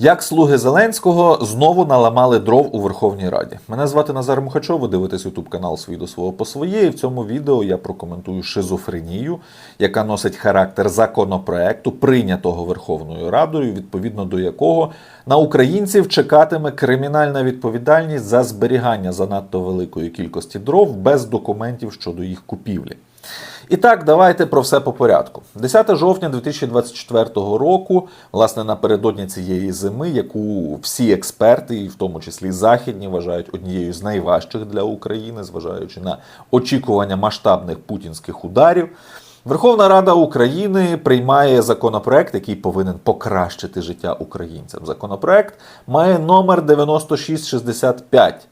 Як слуги Зеленського знову наламали дров у Верховній Раді. Мене звати Назар Мухачов, ви дивитесь ютуб канал «Свій до свого по своє. І в цьому відео я прокоментую шизофренію, яка носить характер законопроекту, прийнятого Верховною Радою, відповідно до якого на українців чекатиме кримінальна відповідальність за зберігання занадто великої кількості дров без документів щодо їх купівлі. І так, давайте про все по порядку. 10 жовтня 2024 року, власне, напередодні цієї зими, яку всі експерти, і в тому числі західні, вважають однією з найважчих для України, зважаючи на очікування масштабних путінських ударів. Верховна Рада України приймає законопроект, який повинен покращити життя українцям. Законопроект має номер 9665.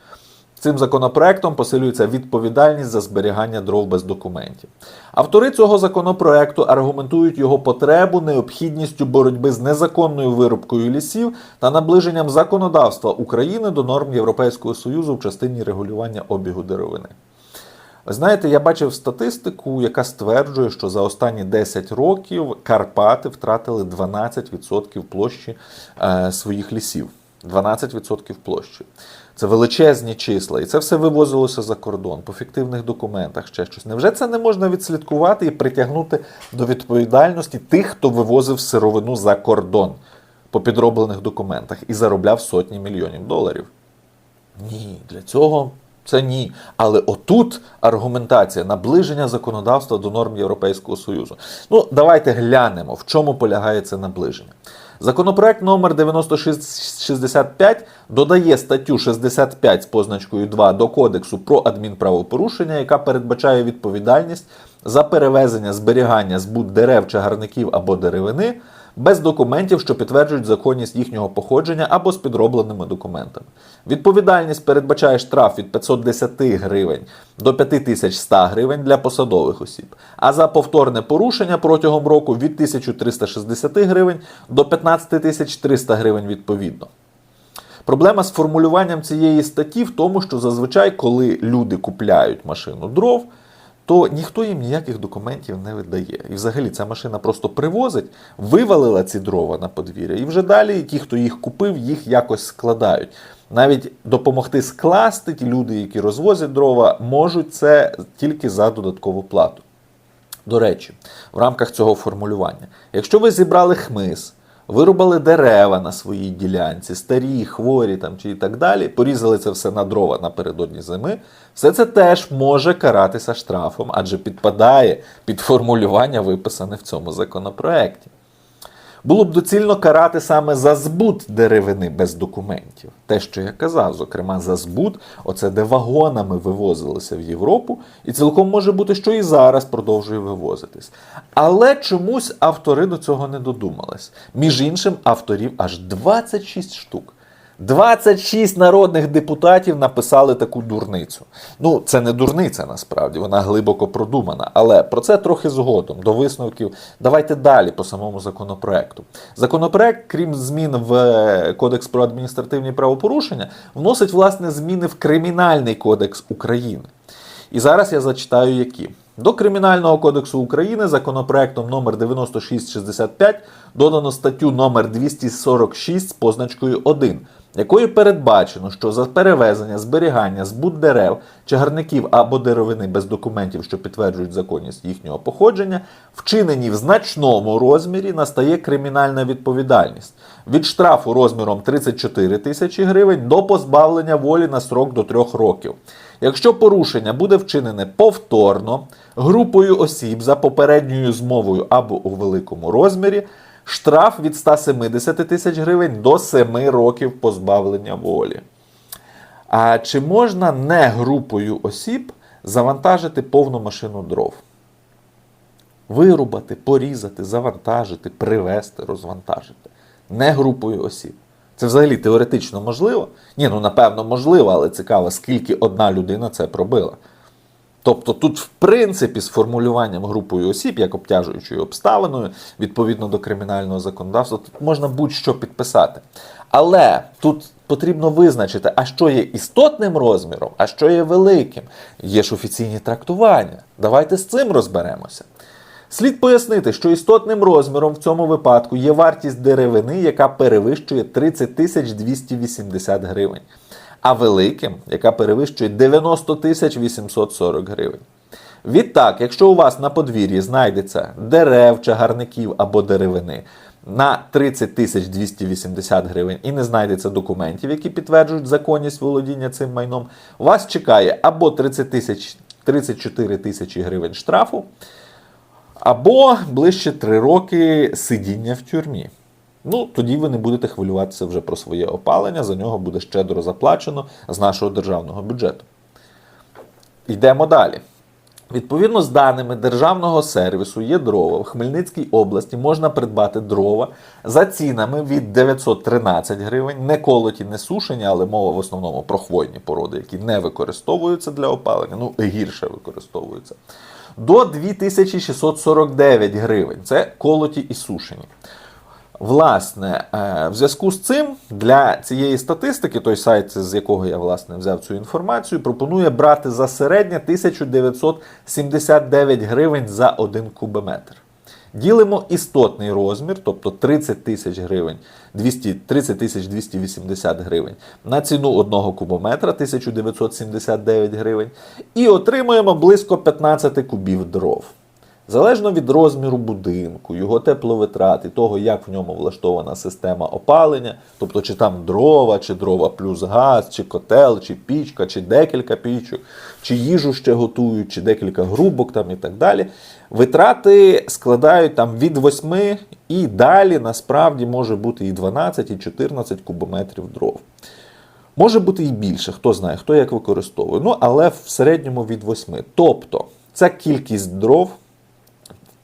Цим законопроектом посилюється відповідальність за зберігання дров без документів. Автори цього законопроекту аргументують його потребу необхідністю боротьби з незаконною вирубкою лісів та наближенням законодавства України до норм Європейського Союзу в частині регулювання обігу деревини. Ви знаєте, я бачив статистику, яка стверджує, що за останні 10 років Карпати втратили 12% площі е, своїх лісів. 12% площі. Це величезні числа, і це все вивозилося за кордон по фіктивних документах, ще щось. Невже це не можна відслідкувати і притягнути до відповідальності тих, хто вивозив сировину за кордон по підроблених документах і заробляв сотні мільйонів доларів? Ні, для цього це ні. Але отут аргументація наближення законодавства до норм Європейського Союзу. Ну, давайте глянемо, в чому полягає це наближення. Законопроект номер 9665 додає статтю 65 з позначкою 2 до Кодексу про адмінправопорушення, яка передбачає відповідальність за перевезення, зберігання, збут дерев, чагарників або деревини без документів, що підтверджують законність їхнього походження або з підробленими документами. Відповідальність передбачає штраф від 510 гривень до 5100 гривень для посадових осіб, а за повторне порушення протягом року від 1360 гривень до 15300 гривень відповідно. Проблема з формулюванням цієї статті в тому, що зазвичай, коли люди купляють машину дров, то ніхто їм ніяких документів не видає. І взагалі ця машина просто привозить, вивалила ці дрова на подвір'я, і вже далі ті, хто їх купив, їх якось складають. Навіть допомогти скласти ті люди, які розвозять дрова, можуть це тільки за додаткову плату. До речі, в рамках цього формулювання, якщо ви зібрали хмиз, вирубали дерева на своїй ділянці, старі, хворі там чи і так далі, порізали це все на дрова напередодні зими, все це теж може каратися штрафом, адже підпадає під формулювання, виписане в цьому законопроекті. Було б доцільно карати саме за збут деревини без документів. Те, що я казав, зокрема, за збут, оце де вагонами вивозилися в Європу, і цілком може бути, що і зараз продовжує вивозитись. Але чомусь автори до цього не додумались. Між іншим, авторів аж 26 штук. 26 народних депутатів написали таку дурницю. Ну, це не дурниця насправді, вона глибоко продумана. Але про це трохи згодом, до висновків. Давайте далі по самому законопроекту. Законопроект, крім змін в е, Кодекс про адміністративні правопорушення, вносить власне зміни в Кримінальний кодекс України. І зараз я зачитаю які. До Кримінального кодексу України законопроектом номер 9665 додано статтю номер 246 з позначкою 1, якою передбачено, що за перевезення, зберігання, збут дерев, чагарників або деревини без документів, що підтверджують законність їхнього походження, вчинені в значному розмірі, настає кримінальна відповідальність від штрафу розміром 34 тисячі гривень до позбавлення волі на срок до 3 років. Якщо порушення буде вчинене повторно групою осіб за попередньою змовою або у великому розмірі, штраф від 170 тисяч гривень до 7 років позбавлення волі. А чи можна не групою осіб завантажити повну машину дров? Вирубати, порізати, завантажити, привезти, розвантажити. Не групою осіб. Це взагалі теоретично можливо? Ні, ну напевно можливо, але цікаво, скільки одна людина це пробила. Тобто тут, в принципі, з формулюванням групою осіб, як обтяжуючою обставиною, відповідно до кримінального законодавства, тут можна будь-що підписати. Але тут потрібно визначити, а що є істотним розміром, а що є великим. Є ж офіційні трактування. Давайте з цим розберемося. Слід пояснити, що істотним розміром в цьому випадку є вартість деревини, яка перевищує 30 тисяч 280 гривень, а великим, яка перевищує 90 тисяч 840 гривень. Відтак, якщо у вас на подвір'ї знайдеться дерев, чагарників або деревини на 30 тисяч 280 гривень і не знайдеться документів, які підтверджують законність володіння цим майном, вас чекає або 30 тисяч 34 тисячі гривень штрафу, або ближче 3 роки сидіння в тюрмі. Ну, тоді ви не будете хвилюватися вже про своє опалення, за нього буде щедро заплачено з нашого державного бюджету. Йдемо далі. Відповідно з даними державного сервісу є дрова в Хмельницькій області можна придбати дрова за цінами від 913 гривень, не колоті, не сушені, але мова в основному про хвойні породи, які не використовуються для опалення, ну гірше використовуються. До 2649 гривень. Це колоті і сушені. Власне, е, в зв'язку з цим для цієї статистики, той сайт, з якого я власне взяв цю інформацію, пропонує брати за середнє 1979 гривень за один кубометр. Ділимо істотний розмір, тобто 30 тисяч гривень, 200, 30 тисяч 280 гривень на ціну одного кубометра 1979 гривень, і отримуємо близько 15 кубів дров. Залежно від розміру будинку, його тепловитрат і того, як в ньому влаштована система опалення, тобто чи там дрова, чи дрова плюс газ, чи котел, чи пічка, чи декілька пічок, чи їжу ще готують, чи декілька грубок там і так далі. Витрати складають там від 8 і далі насправді може бути і 12, і 14 кубометрів дров. Може бути і більше, хто знає, хто як використовує. Ну, але в середньому від 8. Тобто, ця кількість дров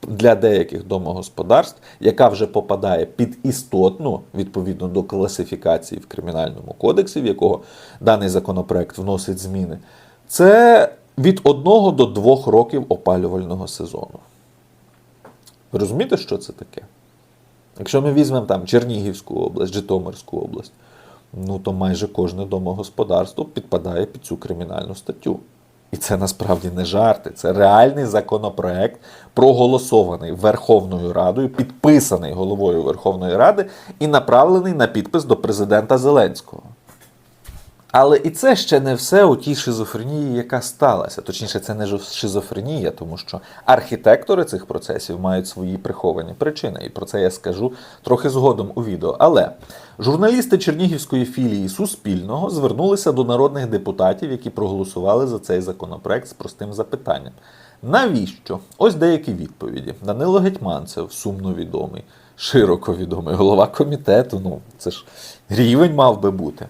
для деяких домогосподарств, яка вже попадає під істотну, відповідно до класифікації в Кримінальному кодексі, в якого даний законопроект вносить зміни, це від 1 до 2 років опалювального сезону. Ви розумієте, що це таке? Якщо ми візьмемо там Чернігівську область, Житомирську область, ну то майже кожне домогосподарство підпадає під цю кримінальну статтю. І це насправді не жарти, це реальний законопроект, проголосований Верховною Радою, підписаний головою Верховної Ради і направлений на підпис до президента Зеленського. Але і це ще не все у тій шизофренії, яка сталася. Точніше, це не шизофренія, тому що архітектори цих процесів мають свої приховані причини. І про це я скажу трохи згодом у відео. Але журналісти Чернігівської філії Суспільного звернулися до народних депутатів, які проголосували за цей законопроект з простим запитанням. Навіщо? Ось деякі відповіді. Данило Гетьманцев, сумно відомий, широко відомий, голова комітету. Ну, це ж рівень мав би бути.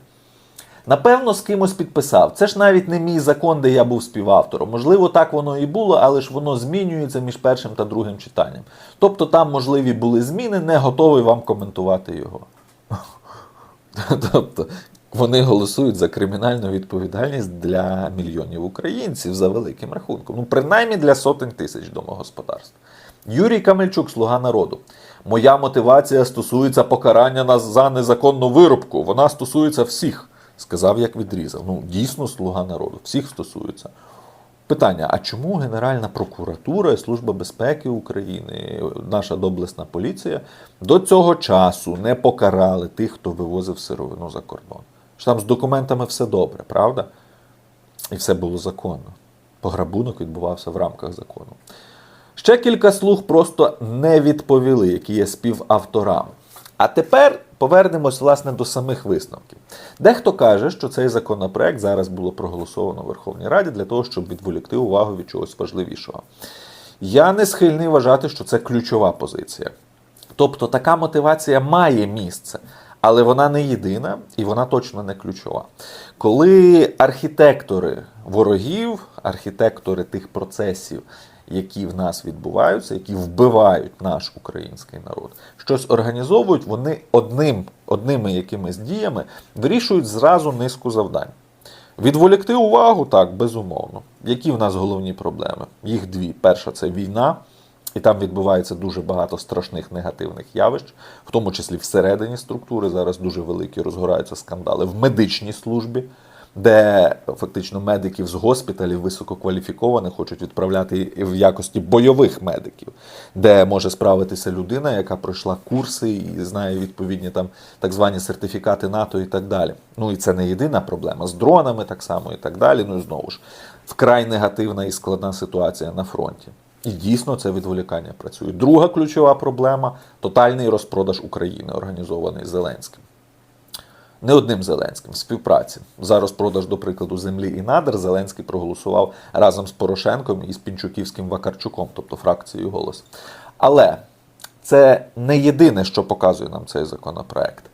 Напевно, з кимось підписав. Це ж навіть не мій закон, де я був співавтором. Можливо, так воно і було, але ж воно змінюється між першим та другим читанням. Тобто там можливі були зміни, не готовий вам коментувати його. Тобто вони голосують за кримінальну відповідальність для мільйонів українців за великим рахунком. Ну, принаймні для сотень тисяч домогосподарств. Юрій Камельчук, слуга народу. Моя мотивація стосується покарання за незаконну вирубку. Вона стосується всіх. Сказав, як відрізав. Ну, дійсно, слуга народу, всіх стосується. Питання: а чому Генеральна прокуратура і Служба безпеки України, наша доблесна поліція до цього часу не покарали тих, хто вивозив сировину за кордон? Що там з документами все добре, правда? І все було законно. Пограбунок відбувався в рамках закону. Ще кілька слуг просто не відповіли, які є співавторами. А тепер повернемось власне до самих висновків. Дехто каже, що цей законопроект зараз було проголосовано в Верховній Раді для того, щоб відволікти увагу від чогось важливішого. Я не схильний вважати, що це ключова позиція. Тобто така мотивація має місце, але вона не єдина і вона точно не ключова. Коли архітектори ворогів, архітектори тих процесів, які в нас відбуваються, які вбивають наш український народ, щось організовують, вони одним, одними якимись діями вирішують зразу низку завдань. Відволікти увагу, так, безумовно. Які в нас головні проблеми? Їх дві. Перша це війна, і там відбувається дуже багато страшних негативних явищ, в тому числі всередині структури. Зараз дуже великі розгораються скандали в медичній службі. Де фактично медиків з госпіталів висококваліфікованих хочуть відправляти в якості бойових медиків, де може справитися людина, яка пройшла курси і знає відповідні там так звані сертифікати НАТО і так далі. Ну і це не єдина проблема з дронами, так само і так далі. Ну і знову ж вкрай негативна і складна ситуація на фронті. І дійсно це відволікання працює. Друга ключова проблема тотальний розпродаж України, організований Зеленським. Не одним Зеленським, співпраці. За розпродаж, до прикладу, землі і надр Зеленський проголосував разом з Порошенком і з Пінчуківським Вакарчуком, тобто фракцією голос. Але це не єдине, що показує нам цей законопроект.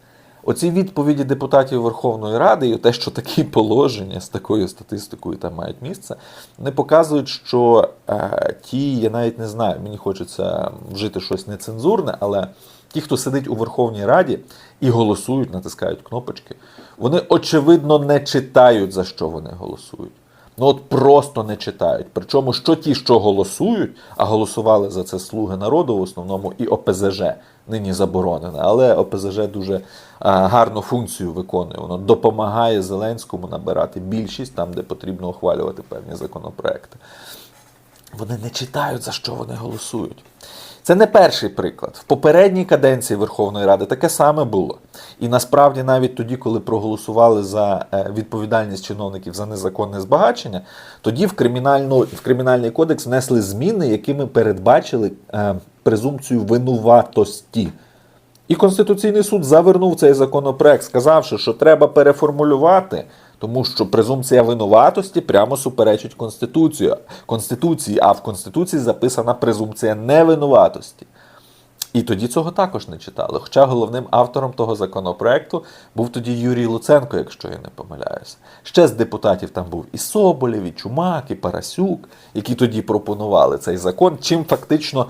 Оці відповіді депутатів Верховної Ради і те, що такі положення з такою статистикою там мають місце, не показують, що е, ті, я навіть не знаю, мені хочеться вжити щось нецензурне, але ті, хто сидить у Верховній Раді і голосують, натискають кнопочки, вони очевидно не читають, за що вони голосують. Ну от просто не читають. Причому що ті, що голосують, а голосували за це слуги народу в основному і ОПЗЖ нині заборонене, але ОПЗЖ дуже а, гарну функцію виконує. Воно допомагає Зеленському набирати більшість там, де потрібно ухвалювати певні законопроекти. Вони не читають, за що вони голосують. Це не перший приклад. В попередній каденції Верховної Ради таке саме було. І насправді, навіть тоді, коли проголосували за е, відповідальність чиновників за незаконне збагачення, тоді в, в кримінальний кодекс внесли зміни, якими передбачили е, презумпцію винуватості. І Конституційний суд завернув цей законопроект, сказавши, що треба переформулювати, тому що презумпція винуватості прямо суперечить Конституцію. Конституції, а в Конституції записана презумпція невинуватості. І тоді цього також не читали. Хоча головним автором того законопроекту був тоді Юрій Луценко, якщо я не помиляюся. Ще з депутатів там був і Соболєв, і Чумак, і Парасюк, які тоді пропонували цей закон, чим фактично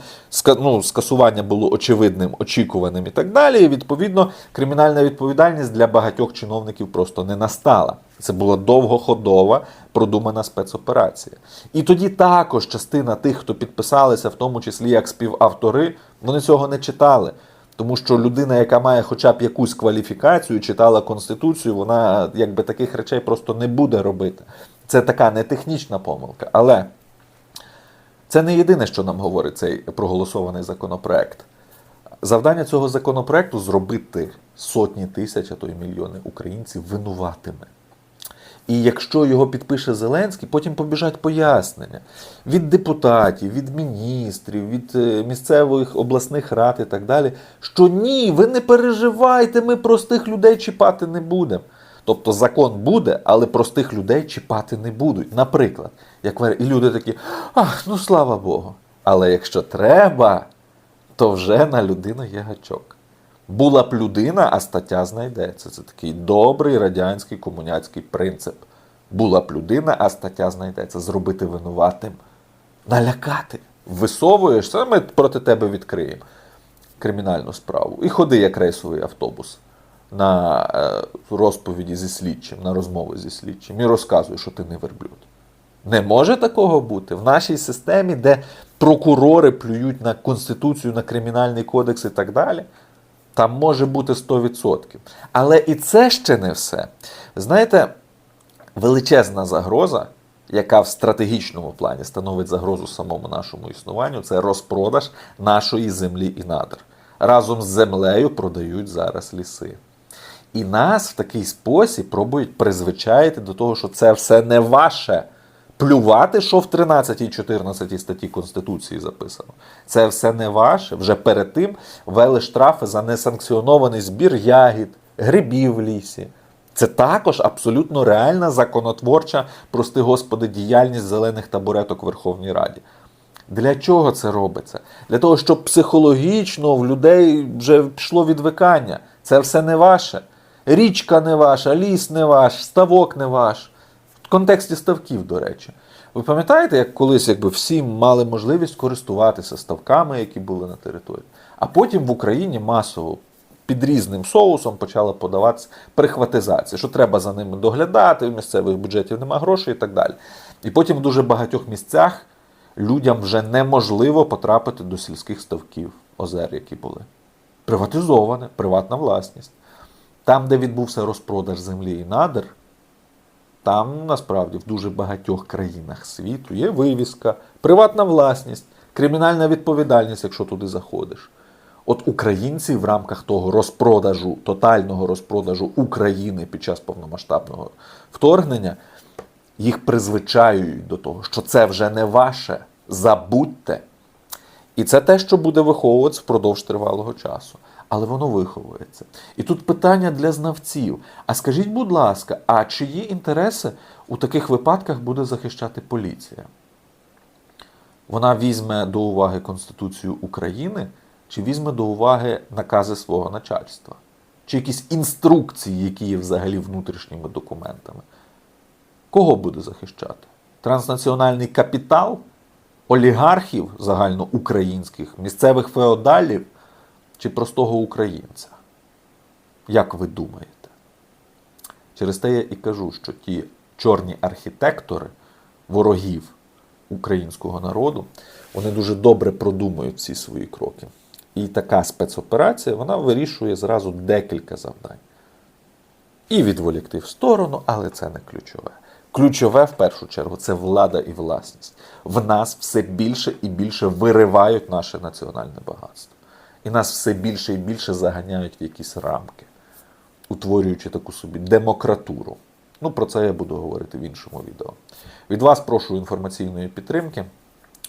ну, скасування було очевидним, очікуваним і так далі. І відповідно кримінальна відповідальність для багатьох чиновників просто не настала. Це була довгоходова, продумана спецоперація. І тоді також частина тих, хто підписалися, в тому числі як співавтори, вони цього не читали. Тому що людина, яка має хоча б якусь кваліфікацію, читала Конституцію, вона якби таких речей просто не буде робити. Це така не технічна помилка. Але це не єдине, що нам говорить цей проголосований законопроект. Завдання цього законопроекту зробити сотні тисяч, а то й мільйони українців винуватими. І якщо його підпише Зеленський, потім побіжать пояснення від депутатів, від міністрів, від е, місцевих обласних рад і так далі, що ні, ви не переживайте, ми простих людей чіпати не будемо. Тобто закон буде, але простих людей чіпати не будуть. Наприклад, як і люди такі, ах, ну слава Богу. Але якщо треба, то вже на людину є гачок. Була б людина, а стаття знайдеться. Це такий добрий радянський комуняцький принцип. Була б людина, а стаття знайдеться. Зробити винуватим, налякати. Висовуєшся, ми проти тебе відкриємо кримінальну справу. І ходи як рейсовий автобус на е, розповіді зі слідчим, на розмови зі слідчим і розказуй, що ти не верблюд. Не може такого бути в нашій системі, де прокурори плюють на Конституцію, на Кримінальний кодекс і так далі. Там може бути 100%. Але і це ще не все. Знаєте, величезна загроза, яка в стратегічному плані становить загрозу самому нашому існуванню, це розпродаж нашої землі і надр. Разом з землею продають зараз ліси. І нас в такий спосіб пробують призвичаїти до того, що це все не ваше. Плювати, що в 13 і 14 статті Конституції записано. Це все не ваше. Вже перед тим ввели штрафи за несанкціонований збір ягід, грибів в лісі. Це також абсолютно реальна законотворча, прости господи, діяльність зелених табуреток в Верховній Раді. Для чого це робиться? Для того, щоб психологічно в людей вже пішло відвикання. Це все не ваше. Річка не ваша, ліс не ваш, ставок не ваш. В контексті ставків, до речі. Ви пам'ятаєте, як колись якби всі мали можливість користуватися ставками, які були на території? А потім в Україні масово під різним соусом почала подаватися прихватизація, що треба за ними доглядати, в місцевих бюджетів немає грошей і так далі. І потім в дуже багатьох місцях людям вже неможливо потрапити до сільських ставків, озер, які були. Приватизоване, приватна власність. Там, де відбувся розпродаж землі і надр, Там насправді в дуже багатьох країнах світу є вивіска, приватна власність, кримінальна відповідальність, якщо туди заходиш. От українці в рамках того розпродажу, тотального розпродажу України під час повномасштабного вторгнення, їх призвичаюють до того, що це вже не ваше. Забудьте. І це те, що буде виховуватися впродовж тривалого часу. Але воно виховується. І тут питання для знавців. А скажіть, будь ласка, а чиї інтереси у таких випадках буде захищати поліція? Вона візьме до уваги Конституцію України чи візьме до уваги накази свого начальства? Чи якісь інструкції, які є взагалі внутрішніми документами? Кого буде захищати? Транснаціональний капітал, олігархів загальноукраїнських, місцевих феодалів чи простого українця? Як ви думаєте? Через те я і кажу, що ті чорні архітектори ворогів українського народу, вони дуже добре продумують всі свої кроки. І така спецоперація вона вирішує зразу декілька завдань. І відволікти в сторону, але це не ключове. Ключове в першу чергу це влада і власність. В нас все більше і більше виривають наше національне багатство. І нас все більше і більше заганяють в якісь рамки, утворюючи таку собі демократуру. Ну, про це я буду говорити в іншому відео. Від вас прошу інформаційної підтримки.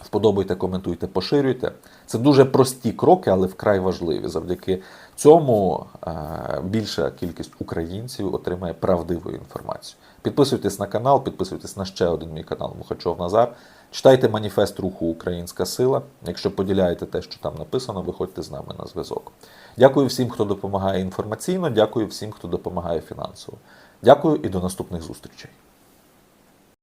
Вподобайте, коментуйте, поширюйте. Це дуже прості кроки, але вкрай важливі. Завдяки цьому е, більша кількість українців отримає правдиву інформацію. Підписуйтесь на канал, підписуйтесь на ще один мій канал Мухачов Назар. Читайте маніфест руху Українська сила. Якщо поділяєте те, що там написано, виходьте з нами на зв'язок. Дякую всім, хто допомагає інформаційно. Дякую всім, хто допомагає фінансово. Дякую і до наступних зустрічей.